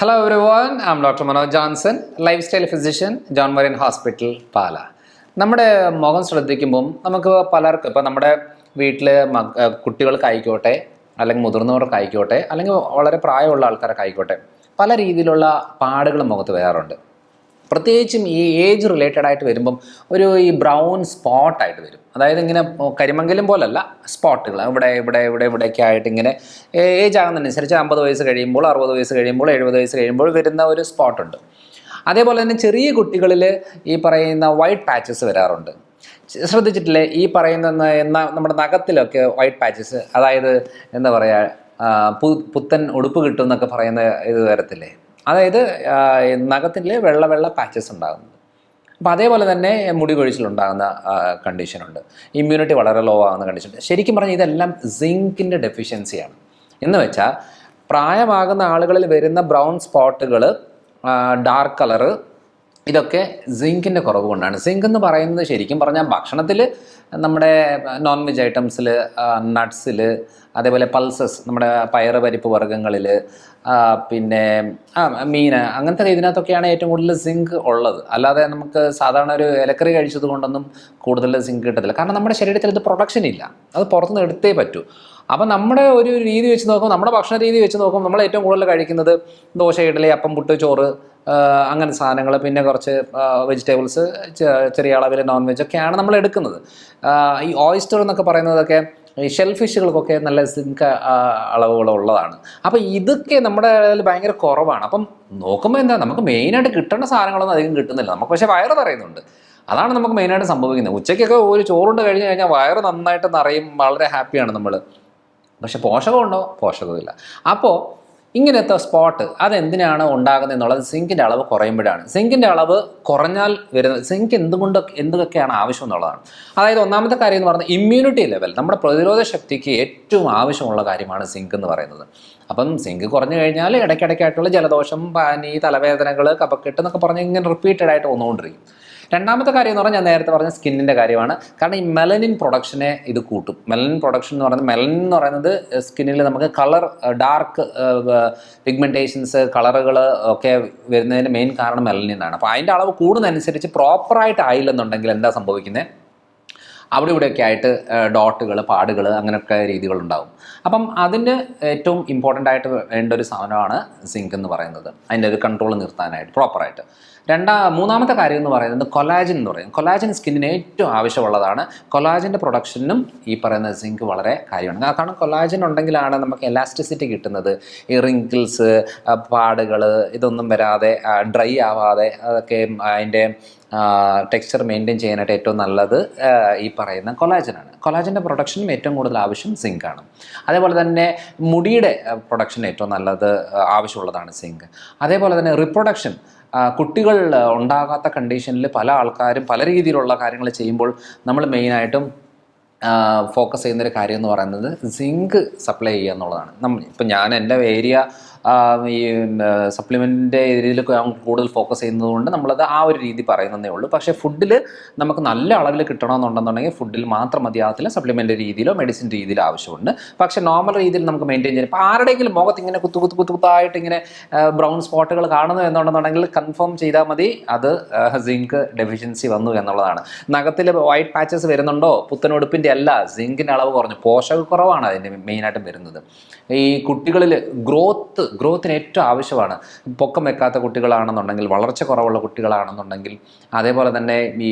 Hello everyone am doctor Manoj Johnson lifestyle physician John Marian hospital Pala നമ്മുടെ മുഖം ശ്രദ്ധിക്കുമ്പം നമുക്ക് പലർക്കും ഇപ്പം നമ്മുടെ വീട്ടിൽ കുട്ടികൾക്കായിക്കോട്ടെ അല്ലെങ്കിൽ മുതിർന്നവർക്കായിക്കോട്ടെ അല്ലെങ്കിൽ വളരെ പ്രായമുള്ള ആൾക്കാർക്കായിക്കോട്ടെ പല രീതിയിലുള്ള പാടുകൾ മുഖത്ത് വരാറുണ്ട്. പ്രത്യേകിച്ചും ഈ ഏജ് റിലേറ്റഡ് ആയിട്ട് വരുമ്പം ഒരു ഈ ബ്രൗൺ സ്പോട്ടായിട്ട് വരും. അതായത് ഇങ്ങനെ കരിമംഗലം പോലല്ല സ്പോട്ടുകൾ ഇവിടെ ഇവിടെ ഇവിടെ ഇവിടെയൊക്കെ ആയിട്ട് ഇങ്ങനെ ഏജ് ആകുന്നതിനനുസരിച്ച് അമ്പത് വയസ്സ് കഴിയുമ്പോൾ അറുപത് വയസ്സ് കഴിയുമ്പോൾ എഴുപത് വയസ്സ് കഴിയുമ്പോൾ വരുന്ന ഒരു സ്പോട്ടുണ്ട് അതേപോലെ തന്നെ ചെറിയ കുട്ടികളിൽ ഈ പറയുന്ന വൈറ്റ് പാച്ചസ് വരാറുണ്ട്. ശ്രദ്ധിച്ചിട്ടില്ലേ? ഈ പറയുന്ന നമ്മുടെ നഖത്തിലൊക്കെ വൈറ്റ് പാച്ചസ് അതായത് എന്താ പറയുക പുത്തൻ ഉടുപ്പ് കിട്ടും എന്നൊക്കെ പറയുന്ന ഇത് വരത്തില്ലേ? അതായത് നഖത്തിൽ വെള്ള വെള്ള പാച്ചസ് ഉണ്ടാകുന്നത്. അപ്പോൾ അതേപോലെ തന്നെ മുടി കൊഴിച്ചിലുണ്ടാകുന്ന കണ്ടീഷനുണ്ട് ഇമ്മ്യൂണിറ്റി വളരെ ലോ ആകുന്ന കണ്ടീഷൻ ശരിക്കും പറഞ്ഞാൽ ഇതെല്ലാം സിങ്കിന്റെ ഡെഫിഷ്യൻസിയാണ് എന്ന് വെച്ചാൽ പ്രായമാകുന്ന ആളുകളിൽ വരുന്ന ബ്രൗൺ സ്പോട്ടുകൾ ഡാർക്ക് കളറ് ഇതൊക്കെ സിങ്കിന്റെ കുറവ് കൊണ്ടാണ്. സിങ്ക് എന്ന് പറയുന്നത് ശരിക്കും പറഞ്ഞാൽ ഭക്ഷണത്തിൽ നമ്മുടെ നോൺ വെജ് ഐറ്റംസിൽ നട്ട്സിൽ അതേപോലെ പൾസസ് നമ്മുടെ പയറ് പരിപ്പ് വർഗങ്ങളിൽ പിന്നെ മീൻ അങ്ങനത്തെ ഇതിനകത്തൊക്കെയാണ് ഏറ്റവും കൂടുതൽ സിങ്ക് ഉള്ളത്. അല്ലാതെ നമുക്ക് സാധാരണ ഒരു ഇലക്കറി കഴിച്ചത് കൊണ്ടൊന്നും കൂടുതൽ സിങ്ക് കിട്ടത്തില്ല. കാരണം നമ്മുടെ ശരീരത്തിൽ ഇത് പ്രൊഡക്ഷൻ ഇല്ല. അത് പുറത്തുനിന്ന് എടുത്തേ പറ്റൂ. അപ്പം നമ്മുടെ ഒരു രീതി വെച്ച് നോക്കുമ്പോൾ നമ്മുടെ ഭക്ഷണ രീതി വെച്ച് നോക്കുമ്പോൾ നമ്മൾ ഏറ്റവും കൂടുതൽ കഴിക്കുന്നത് ദോശ ഇഡലി അപ്പം പുട്ട് ചോറ് അങ്ങനെ സാധനങ്ങൾ പിന്നെ കുറച്ച് വെജിറ്റബിൾസ് ചെറിയ അളവിൽ നോൺ വെജ് ഒക്കെയാണ് നമ്മൾ എടുക്കുന്നത്. ഈ ഓയിസ്റ്റർ എന്നൊക്കെ പറയുന്നതൊക്കെ ഈ ഷെൽ ഫിഷുകൾക്കൊക്കെ നല്ല സിങ്ക് അളവുകളുള്ളതാണ് അപ്പോൾ ഇതൊക്കെ നമ്മുടെ ഭയങ്കര കുറവാണ്. അപ്പം നോക്കുമ്പോൾ എന്താ നമുക്ക് മെയിനായിട്ട് കിട്ടേണ്ട സാധനങ്ങളൊന്നും അധികം കിട്ടുന്നില്ല. നമുക്ക് പക്ഷേ വയറ് നിറയുന്നുണ്ട്. അതാണ് നമുക്ക് മെയിനായിട്ട് സംഭവിക്കുന്നത്. ഉച്ചയ്ക്കൊക്കെ ഒരു ചോറുണ്ട് കഴിഞ്ഞ് കഴിഞ്ഞാൽ വയറ് നന്നായിട്ട് നിറയും വളരെ ഹാപ്പിയാണ് നമ്മൾ പക്ഷെ പോഷകമുണ്ടോ പോഷകമില്ല. അപ്പോൾ ഇങ്ങനത്തെ സ്പോട്ട് അതെന്തിനാണ് ഉണ്ടാകുന്നത് എന്നുള്ളത് സിങ്കിന്റെ അളവ് കുറയുമ്പോഴാണ്. സിങ്കിന്റെ അളവ് കുറഞ്ഞാൽ വരുന്നത് സിങ്ക് എന്തുകൊണ്ട് എന്തൊക്കെയാണ് ആവശ്യം എന്നുള്ളതാണ്. അതായത് ഒന്നാമത്തെ കാര്യം എന്ന് പറഞ്ഞാൽ ഇമ്മ്യൂണിറ്റി ലെവൽ നമ്മുടെ പ്രതിരോധ ശക്തിക്ക് ഏറ്റവും ആവശ്യമുള്ള കാര്യമാണ് സിങ്ക് എന്ന് പറയുന്നത്. അപ്പം സിങ്ക് കുറഞ്ഞു കഴിഞ്ഞാൽ ഇടയ്ക്കിടയ്ക്കായിട്ടുള്ള ജലദോഷം പനി തലവേദനകൾ കപക്കെട്ട് എന്നൊക്കെ പറഞ്ഞ് ഇങ്ങനെ റിപ്പീറ്റഡ് ആയിട്ട് വന്നുകൊണ്ടിരിക്കും. രണ്ടാമത്തെ കാര്യം എന്ന് പറഞ്ഞാൽ ഞാൻ നേരത്തെ പറഞ്ഞ സ്കിന്നിന്റെ കാര്യമാണ്. കാരണം ഈ മെലനിൻ പ്രൊഡക്ഷനെ ഇത് കൂട്ടും. മെലനിൻ പ്രൊഡക്ഷൻ എന്ന് പറയുന്നത് മെലനിൻ എന്ന് പറയുന്നത് സ്കിന്നിൽ നമുക്ക് കളർ ഡാർക്ക് പിഗ്മെന്റേഷൻസ് കളറുകൾ ഒക്കെ വരുന്നതിന്റെ മെയിൻ കാരണം മെലനിൻ ആണ്. അപ്പോൾ അതിന്റെ അളവ് കൂടുന്നതനുസരിച്ച് പ്രോപ്പറായിട്ട് ആയില്ലെന്നുണ്ടെങ്കിൽ എന്താ സംഭവിക്കുന്നത് അവിടെ ഇവിടെയൊക്കെ ആയിട്ട് ഡോട്ടുകൾ പാടുകൾ അങ്ങനെയൊക്കെ രീതികളുണ്ടാവും. അപ്പം അതിന് ഏറ്റവും ഇമ്പോർട്ടന്റ് ആയിട്ട് വേണ്ട ഒരു സാധനമാണ് സിങ്ക് എന്ന് പറയുന്നത്. അതിന്റെ ഒരു കൺട്രോൾ നിർത്താനായിട്ട് പ്രോപ്പറായിട്ട് രണ്ടാ മൂന്നാമത്തെ കാര്യം എന്ന് പറയുന്നത് കൊലാജൻ എന്ന് പറയും. കൊലാജൻ സ്കിന്നിന് ഏറ്റവും ആവശ്യമുള്ളതാണ്. കൊലാജിന്റെ പ്രൊഡക്ഷനും ഈ പറയുന്ന സിങ്ക് വളരെ കാര്യമാണ്. കാരണം കൊലാജൻ ഉണ്ടെങ്കിലാണ് നമുക്ക് എലാസ്റ്റിസിറ്റി കിട്ടുന്നത്. ഈ റിങ്കിൾസ് പാടുകൾ ഇതൊന്നും വരാതെ ഡ്രൈ ആവാതെ അതൊക്കെ അതിന്റെ ടെക്സ്ചർ മെയിന്റെയിൻ ചെയ്യാനായിട്ട് ഏറ്റവും നല്ലത് ഈ പറയുന്ന കൊലാജനാണ് കൊലാജന്റെ പ്രൊഡക്ഷനും ഏറ്റവും കൂടുതൽ ആവശ്യം സിങ്ക് ആണ്. അതേപോലെ തന്നെ മുടിയുടെ പ്രൊഡക്ഷൻ ഏറ്റവും നല്ലത് ആവശ്യമുള്ളതാണ് സിങ്ക് അതേപോലെ തന്നെ റിപ്രൊഡക്ഷൻ കുട്ടികൾ ഉണ്ടാകാത്ത കണ്ടീഷനിൽ പല ആൾക്കാരും പല രീതിയിലുള്ള കാര്യങ്ങൾ ചെയ്യുമ്പോൾ നമ്മൾ മെയിനായിട്ടും ഫോക്കസ് ചെയ്യുന്നൊരു കാര്യം എന്ന് പറയുന്നത് സിങ്ക് സപ്ലൈ ചെയ്യുക എന്നുള്ളതാണ്. നമ്മൾ ഇപ്പം ഞാൻ എന്റെ ഏരിയ ഈ സപ്ലിമെന്റിന്റെ രീതിയിൽ കൂടുതൽ ഫോക്കസ് ചെയ്യുന്നതുകൊണ്ട് നമ്മളത് ആ ഒരു രീതി പറയുന്നതേ ഉള്ളൂ. പക്ഷേ ഫുഡിൽ നമുക്ക് നല്ല അളവിൽ കിട്ടണമെന്നുണ്ടെന്നുണ്ടെങ്കിൽ ഫുഡിൽ മാത്രം മതിയാകത്തില്ല. സപ്ലിമെന്റ് രീതിയിലോ മെഡിസിൻ രീതിയിലോ ആവശ്യമുണ്ട്. പക്ഷേ നോർമൽ രീതിയിൽ നമുക്ക് മെയിന്റെയിൻ ചെയ്യാം. ഇപ്പോൾ ആരുടെയെങ്കിലും മുഖത്ത് ഇങ്ങനെ കുത്തു കുത്തു കുത്തു കുത്തായിട്ട് ഇങ്ങനെ ബ്രൗൺ സ്പോട്ടുകൾ കാണുന്നു എന്നുണ്ടെന്നുണ്ടെങ്കിൽ കൺഫേം ചെയ്താൽ മതി. അത് സിങ്ക് ഡെഫിഷ്യൻസി വന്നു എന്നുള്ളതാണ്. നഖത്തിൽ വൈറ്റ് പാച്ചസ് വരുന്നുണ്ടോ? പുത്തനുടുപ്പിന്റെ അല്ല സിങ്കിന്റെ അളവ് കുറഞ്ഞു. പോഷകക്കുറവാണ് അതിന്റെ മെയിനായിട്ടും വരുന്നത്. ഈ കുട്ടികളിൽ ഗ്രോത്ത് ഗ്രോത്തിന് ഏറ്റവും ആവശ്യമാണ്. പൊക്കം വെക്കാത്ത കുട്ടികളാണെന്നുണ്ടെങ്കിൽ വളർച്ച കുറവുള്ള കുട്ടികളാണെന്നുണ്ടെങ്കിൽ അതേപോലെ തന്നെ ഈ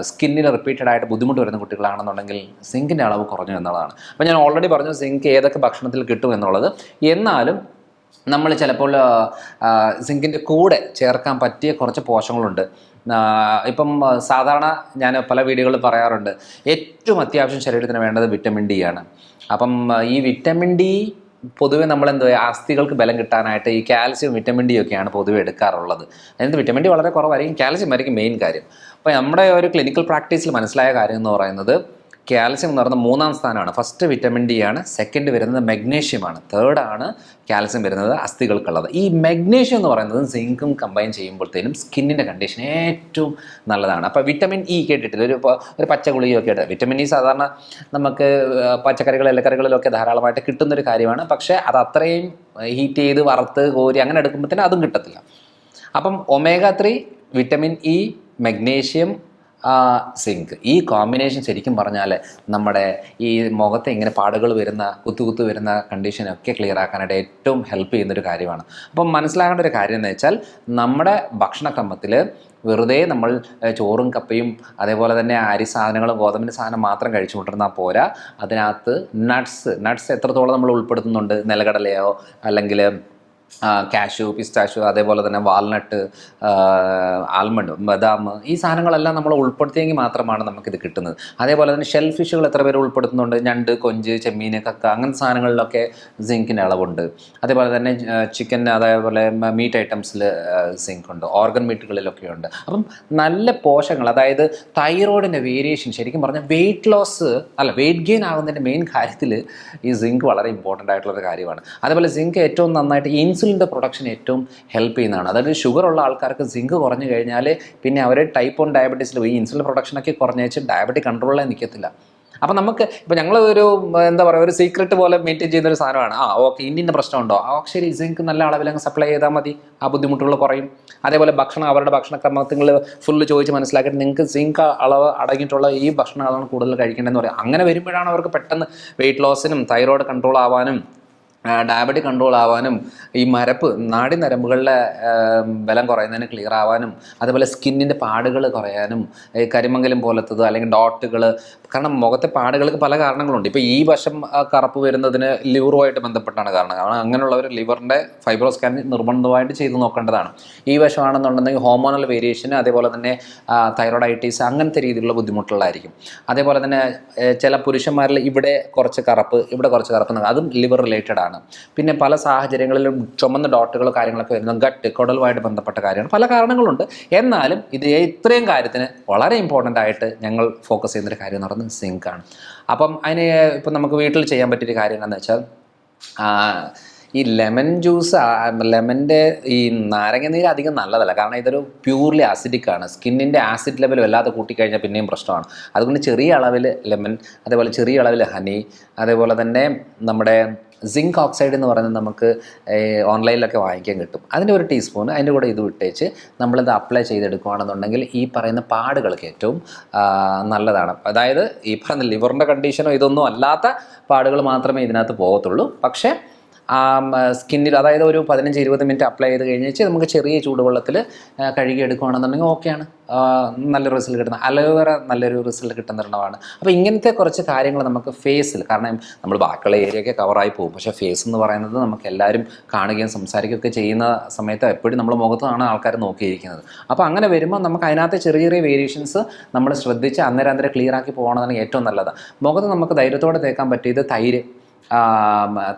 സ്കിന്നിൽ റിപ്പീറ്റഡ് ആയിട്ട് ബുദ്ധിമുട്ട് വരുന്ന കുട്ടികളാണെന്നുണ്ടെങ്കിൽ സിങ്കിന്റെ അളവ് കുറഞ്ഞു എന്നുള്ളതാണ്. അപ്പോൾ ഞാൻ ഓൾറെഡി പറഞ്ഞു സിങ്ക് ഏതൊക്കെ ഭക്ഷണത്തിൽ കിട്ടും എന്നുള്ളത്. എന്നാലും നമ്മൾ ചിലപ്പോൾ സിങ്കിന്റെ കൂടെ ചേർക്കാൻ പറ്റിയ കുറച്ച് പോഷങ്ങളുണ്ട് ഇപ്പം സാധാരണ ഞാൻ പല വീഡിയോകളിൽ പറയാറുണ്ട് ഏറ്റവും അത്യാവശ്യം ശരീരത്തിന് വേണ്ടത് വിറ്റമിൻ ഡി ആണ്. അപ്പം ഈ വിറ്റമിൻ ഡി പൊതുവെ നമ്മൾ എന്താ അസ്ഥികൾക്ക് ബലം കിട്ടാനായിട്ട് ഈ കാൽസ്യം വിറ്റമിൻ ഡി ഒക്കെയാണ് പൊതുവെ എടുക്കാറുള്ളത്. അതിനകത്ത് വിറ്റമിൻ ഡി വളരെ കുറവായിരിക്കും കാൽസ്യം ആയിരിക്കും മെയിൻ കാര്യം. അപ്പോൾ നമ്മുടെ ഒരു ക്ലിനിക്കൽ പ്രാക്ടീസിൽ മനസ്സിലായ കാര്യം എന്ന് പറയുന്നത് കാൽസ്യം എന്ന് പറയുന്നത് മൂന്നാം സ്ഥാനമാണ്. ഫസ്റ്റ് വിറ്റമിൻ ഡി ആണ് സെക്കൻഡ് വരുന്നത് മെഗ്നീഷ്യമാണ് തേർഡാണ് കാൽസ്യം വരുന്നത് അസ്ഥികൾക്കുള്ളത്. ഈ മെഗ്നീഷ്യം എന്ന് പറയുന്നത് സിങ്കും കമ്പൈൻ ചെയ്യുമ്പോഴത്തേനും സ്കിന്നിന്റെ കണ്ടീഷൻ ഏറ്റവും നല്ലതാണ്. അപ്പോൾ വിറ്റമിൻ ഇ കേട്ടിട്ടില്ല? ഒരു ഒരു പച്ച ഗുളികയൊക്കെ ആയിട്ട് വിറ്റമിൻ ഇ സാധാരണ നമുക്ക് പച്ചക്കറികൾ ഇലക്കറികളിലൊക്കെ ധാരാളമായിട്ട് കിട്ടുന്നൊരു കാര്യമാണ്. പക്ഷേ അത് അത്രയും ഹീറ്റ് ചെയ്ത് വറുത്ത് കോരി അങ്ങനെ എടുക്കുമ്പോഴത്തേനും അതും കിട്ടത്തില്ല. അപ്പം omega three vitamin E magnesium zinc ഈ കോമ്പിനേഷൻ ശരിക്കും പറഞ്ഞാൽ നമ്മുടെ ഈ മുഖത്തെ ഇങ്ങനെ പാടുകൾ വരുന്ന കുത്തു കുത്തു വരുന്ന കണ്ടീഷനൊക്കെ ക്ലിയർ ആക്കാനായിട്ട് ഏറ്റവും ഹെൽപ്പ് ചെയ്യുന്നൊരു കാര്യമാണ്. അപ്പം മനസ്സിലാക്കേണ്ട ഒരു കാര്യം എന്ന് വെച്ചാൽ നമ്മുടെ ഭക്ഷണക്രമത്തിൽ വെറുതെ നമ്മൾ ചോറും കപ്പയും അതേപോലെ തന്നെ അരി സാധനങ്ങളും ഗോതമ്പിന്റെ സാധനം മാത്രം കഴിച്ചുകൊണ്ടിരുന്നാൽ പോരാ. അതിനകത്ത് നട്ട്സ് നട്ട്സ് എത്രത്തോളം നമ്മൾ ഉൾപ്പെടുത്തുന്നുണ്ട്? നിലകടലയോ അല്ലെങ്കിൽ കാഷ്യൂ പിസ്റ്റാഷ്യൂ അതേപോലെ തന്നെ വാൽനട്ട് ആൽമണ്ട് ബദാം ഈ സാധനങ്ങളെല്ലാം നമ്മൾ ഉൾപ്പെടുത്തിയെങ്കിൽ മാത്രമാണ് നമുക്കിത് കിട്ടുന്നത്. അതേപോലെ തന്നെ ഷെൽ ഫിഷുകൾ എത്ര പേര് ഉൾപ്പെടുത്തുന്നുണ്ട്? ഞണ്ട് കൊഞ്ച് ചെമ്മീൻ കക്ക അങ്ങനത്തെ സാധനങ്ങളിലൊക്കെ സിങ്കിന്റെ അളവുണ്ട്. അതേപോലെ തന്നെ ചിക്കൻ അതേപോലെ മീറ്റ് ഐറ്റംസിൽ സിങ്ക് ഉണ്ട്. ഓർഗൻ മീറ്റുകളിലൊക്കെ ഉണ്ട്. അപ്പം നല്ല പോഷങ്ങൾ അതായത് തൈറോയിഡിന്റെ വേരിയേഷൻ ശരിക്കും പറഞ്ഞാൽ വെയിറ്റ് ലോസ് അല്ല വെയിറ്റ് ഗെയിൻ ആകുന്നതിന്റെ മെയിൻ കാര്യത്തിൽ ഈ സിങ്ക് വളരെ ഇമ്പോർട്ടന്റ് ആയിട്ടുള്ളൊരു കാര്യമാണ്. അതേപോലെ സിങ്ക് ഏറ്റവും നന്നായിട്ട് ഇൻസുലിന്റെ പ്രൊഡക്ഷൻ ഏറ്റവും ഹെൽപ്പ് ചെയ്യുന്നതാണ്. അതായത് ഷുഗർ ഉള്ള ആൾക്കാർക്ക് സിങ്ക് കുറഞ്ഞു കഴിഞ്ഞാൽ പിന്നെ അവർ ടൈപ്പ് വൺ ഡയബറ്റീസിൽ ഈ ഇൻസുലിൻ പ്രൊഡക്ഷനൊക്കെ കുറഞ്ഞേച്ച് ഡയബറ്റിക് കൺട്രോളിൽ നിൽക്കത്തില്ല അപ്പം നമുക്ക് ഇപ്പം ഞങ്ങൾ ഒരു എന്താ പറയുക ഒരു സീക്രട്ട് പോലെ മെയിന്റെയിൻ ചെയ്യുന്ന ഒരു സാധനമാണ്. ആ ഓക്കെ ഇന്നിന്റെ പ്രശ്നമുണ്ടോ? ആ ശരി സിങ്ക് നല്ല അളവിൽ അങ്ങ് സപ്ലൈ ചെയ്താൽ മതി. ആ ബുദ്ധിമുട്ടുകൾ കുറയും. അതേപോലെ ഭക്ഷണം അവരുടെ ഭക്ഷണക്രമത്തിൽ ഫുള്ള് ചോദിച്ച് മനസ്സിലാക്കിയിട്ട് നിങ്ങൾക്ക് സിങ്ക് അളവ് അടങ്ങിയിട്ടുള്ള ഈ ഭക്ഷണങ്ങളാണ് കൂടുതൽ കഴിക്കേണ്ടതെന്ന് പറയും. അങ്ങനെ വരുമ്പോഴാണ് അവർക്ക് പെട്ടെന്ന് വെയിറ്റ് ലോസിനും തൈറോയ്ഡ് കൺട്രോൾ ആവാനും ഡയബറ്റിക് കൺട്രോൾ ആവാനും ഈ മരപ്പ് നാടി നരമ്പുകളിലെ ബലം കുറയുന്നതിന് ക്ലിയർ ആവാനും അതുപോലെ സ്കിന്നിന്റെ പാടുകൾ കുറയാനും കരിമംഗലം പോലത്തത് അല്ലെങ്കിൽ ഡോട്ടുകൾ കാരണം മുഖത്തെ പാടുകൾക്ക് പല കാരണങ്ങളുണ്ട്. ഇപ്പോൾ ഈ വശം കറുപ്പ് വരുന്നതിന് ലിവറുമായിട്ട് ബന്ധപ്പെട്ടാണ് കാരണം. കാരണം അങ്ങനെയുള്ളവർ ലിവറിന്റെ ഫൈബ്രോ സ്കാൻ നിർബന്ധമായിട്ട് ചെയ്തു നോക്കേണ്ടതാണ്. ഈ വശമാണെന്നുണ്ടെങ്കിൽ ഹോർമോണൽ വേരിയേഷൻ അതേപോലെ തന്നെ തൈറോയിഡൈറ്റീസ് അങ്ങനത്തെ രീതിയിലുള്ള ബുദ്ധിമുട്ടുകളായിരിക്കും. അതേപോലെ തന്നെ ചില പുരുഷന്മാരിൽ ഇവിടെ കുറച്ച് കറുപ്പ് ഇവിടെ കുറച്ച് കറുപ്പ് അതും ലിവർ റിലേറ്റഡ് ആണ്. പിന്നെ പല സാഹചര്യങ്ങളിലും ചുമന്ന ഡോട്ടുകൾ കാര്യങ്ങളൊക്കെ വരുന്നു ഗട്ട് കുടലുമായിട്ട് ബന്ധപ്പെട്ട കാര്യങ്ങൾ പല കാരണങ്ങളുണ്ട്. എന്നാലും ഇത് ഇത്രയും കാര്യത്തിന് വളരെ ഇമ്പോർട്ടന്റ് ആയിട്ട് ഞങ്ങൾ ഫോക്കസ് ചെയ്യുന്നൊരു കാര്യം എന്ന് പറയുന്നത് സിങ്ക് ആണ്. അപ്പം അതിന് ഇപ്പം നമുക്ക് വീട്ടിൽ ചെയ്യാൻ പറ്റിയൊരു കാര്യം എന്താണെന്ന് വെച്ചാൽ ഈ ലെമൺ ജ്യൂസ് ലെമന്റെ ഈ നാരങ്ങ നീര് അധികം നല്ലതല്ല. കാരണം ഇതൊരു പ്യൂർലി ആസിഡിക് ആണ്. സ്കിന്നിന്റെ ആസിഡ് ലെവൽ വല്ലാതെ കൂട്ടിക്കഴിഞ്ഞാൽ പിന്നെയും പ്രശ്നമാണ്. അതുകൊണ്ട് ചെറിയ അളവിൽ ലെമൺ അതേപോലെ ചെറിയ അളവിൽ ഹണി അതേപോലെ തന്നെ നമ്മുടെ സിങ്ക് ഓക്സൈഡ് എന്ന് പറയുന്നത് നമുക്ക് ഓൺലൈനിലൊക്കെ വാങ്ങിക്കാൻ കിട്ടും. അതിന്റെ ഒരു ടീസ്പൂൺ അതിന്റെ കൂടെ ഇത് വിട്ടേച്ച് നമ്മളിത് അപ്ലൈ ചെയ്തെടുക്കുകയാണെന്നുണ്ടെങ്കിൽ ഈ പറയുന്ന പാടുകൾക്ക് ഏറ്റവും നല്ലതാണ്. അതായത് ഈ പറയുന്ന ലിവറിന്റെ കണ്ടീഷനോ ഇതൊന്നും അല്ലാത്ത പാടുകൾ മാത്രമേ ഇതിനകത്ത് പോകത്തുള്ളൂ. പക്ഷേ സ്കിന്നിൽ അതായത് ഒരു പതിനഞ്ച് ഇരുപത് മിനിറ്റ് അപ്ലൈ ചെയ്ത് കഴിഞ്ഞ് വെച്ചാൽ നമുക്ക് ചെറിയ ചൂടുവെള്ളത്തിൽ കഴുകി എടുക്കുകയാണെന്നുണ്ടെങ്കിൽ ഓക്കെയാണ്. ആ, നല്ലൊരു റിസൾട്ട് കിട്ടുന്ന അലോവേറ നല്ലൊരു റിസൾട്ട് കിട്ടുന്നൊരെണ്ണമാണ് അപ്പോൾ ഇങ്ങനത്തെ കുറച്ച് കാര്യങ്ങൾ നമുക്ക് ഫേസിൽ കാരണം നമ്മൾ ബാക്കിയുള്ള ഏരിയയൊക്കെ കവറായി പോകും. പക്ഷേ ഫേസ് എന്ന് പറയുന്നത് നമുക്ക് എല്ലാവരും കാണുകയും സംസാരിക്കുകയൊക്കെ ചെയ്യുന്ന സമയത്ത് എപ്പോഴും നമ്മൾ മുഖത്താണ് ആൾക്കാർ നോക്കിയിരിക്കുന്നത്. അപ്പോൾ അങ്ങനെ വരുമ്പോൾ നമുക്ക് അതിനകത്ത് ചെറിയ ചെറിയ വേരിയേഷൻസ് നമ്മൾ ശ്രദ്ധിച്ച് അന്നേരം അന്നേരം ക്ലിയർ ആക്കി പോകണമെന്നാണ് ഏറ്റവും നല്ലത്. മുഖത്ത് നമുക്ക് ധൈര്യത്തോടെ തേക്കാൻ പറ്റിയത് തൈര്. ആ,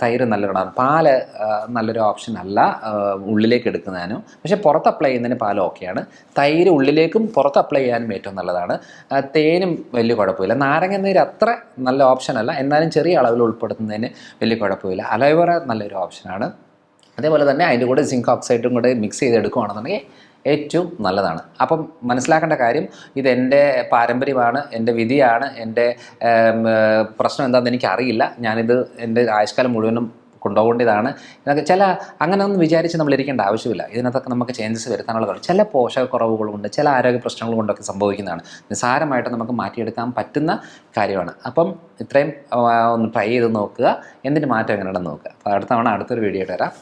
തൈര് നല്ലതാണ്. പാൽ നല്ലൊരു ഓപ്ഷൻ അല്ല. ഉള്ളിലേക്ക് എടുക്കുന്നതിനും. പക്ഷേ പുറത്ത് അപ്ലൈ ചെയ്യുന്നതിന് പാൽ ഓക്കെയാണ് തൈര് ഉള്ളിലേക്കും പുറത്ത് അപ്ലൈ ചെയ്യാനും ഏറ്റവും നല്ലതാണ്. തേനും വലിയ കുഴപ്പമില്ല. നാരങ്ങ നീര് അത്ര നല്ല ഓപ്ഷൻ അല്ല. എന്നാലും ചെറിയ അളവിൽ ഉൾപ്പെടുത്തുന്നതിന് വലിയ കുഴപ്പമില്ല. അലോവേറ നല്ലൊരു ഓപ്ഷനാണ് അതേപോലെ തന്നെ അതിന്റെ കൂടെ സിങ്ക് ഓക്സൈഡും കൂടെ മിക്സ് ചെയ്തെടുക്കുകയാണെന്നുണ്ടെങ്കിൽ ഏറ്റവും നല്ലതാണ്. അപ്പം മനസ്സിലാക്കേണ്ട കാര്യം ഇതെന്റെ പാരമ്പര്യമാണ് എന്റെ വിധിയാണ് എന്റെ പ്രശ്നം എന്താണെന്ന് എനിക്കറിയില്ല. ഞാനിത് എന്റെ ആയുഷ്കാലം മുഴുവനും കൊണ്ടുപോകേണ്ടതാണ് ഇതൊക്കെ ചില അങ്ങനെ ഒന്നും വിചാരിച്ച് നമ്മൾ ഇരിക്കേണ്ട ആവശ്യമില്ല. ഇതിനകത്തൊക്കെ നമുക്ക് ചേഞ്ചസ് വരുത്താനുള്ള കഴിവ് ചില പോഷകക്കുറവുകളുണ്ട് ചില ആരോഗ്യ പ്രശ്നങ്ങൾ കൊണ്ടൊക്കെ സംഭവിക്കുന്നതാണ്. നിസ്സാരമായിട്ട് നമുക്ക് മാറ്റിയെടുക്കാൻ പറ്റുന്ന കാര്യമാണ്. അപ്പം ഇത്രയും ഒന്ന് ട്രൈ ചെയ്ത് നോക്കുക. എന്തിന് മാറ്റം എങ്ങനെയാണെന്ന് നോക്കുക. അപ്പോൾ അടുത്ത തവണ അടുത്തൊരു വീഡിയോ വരാം.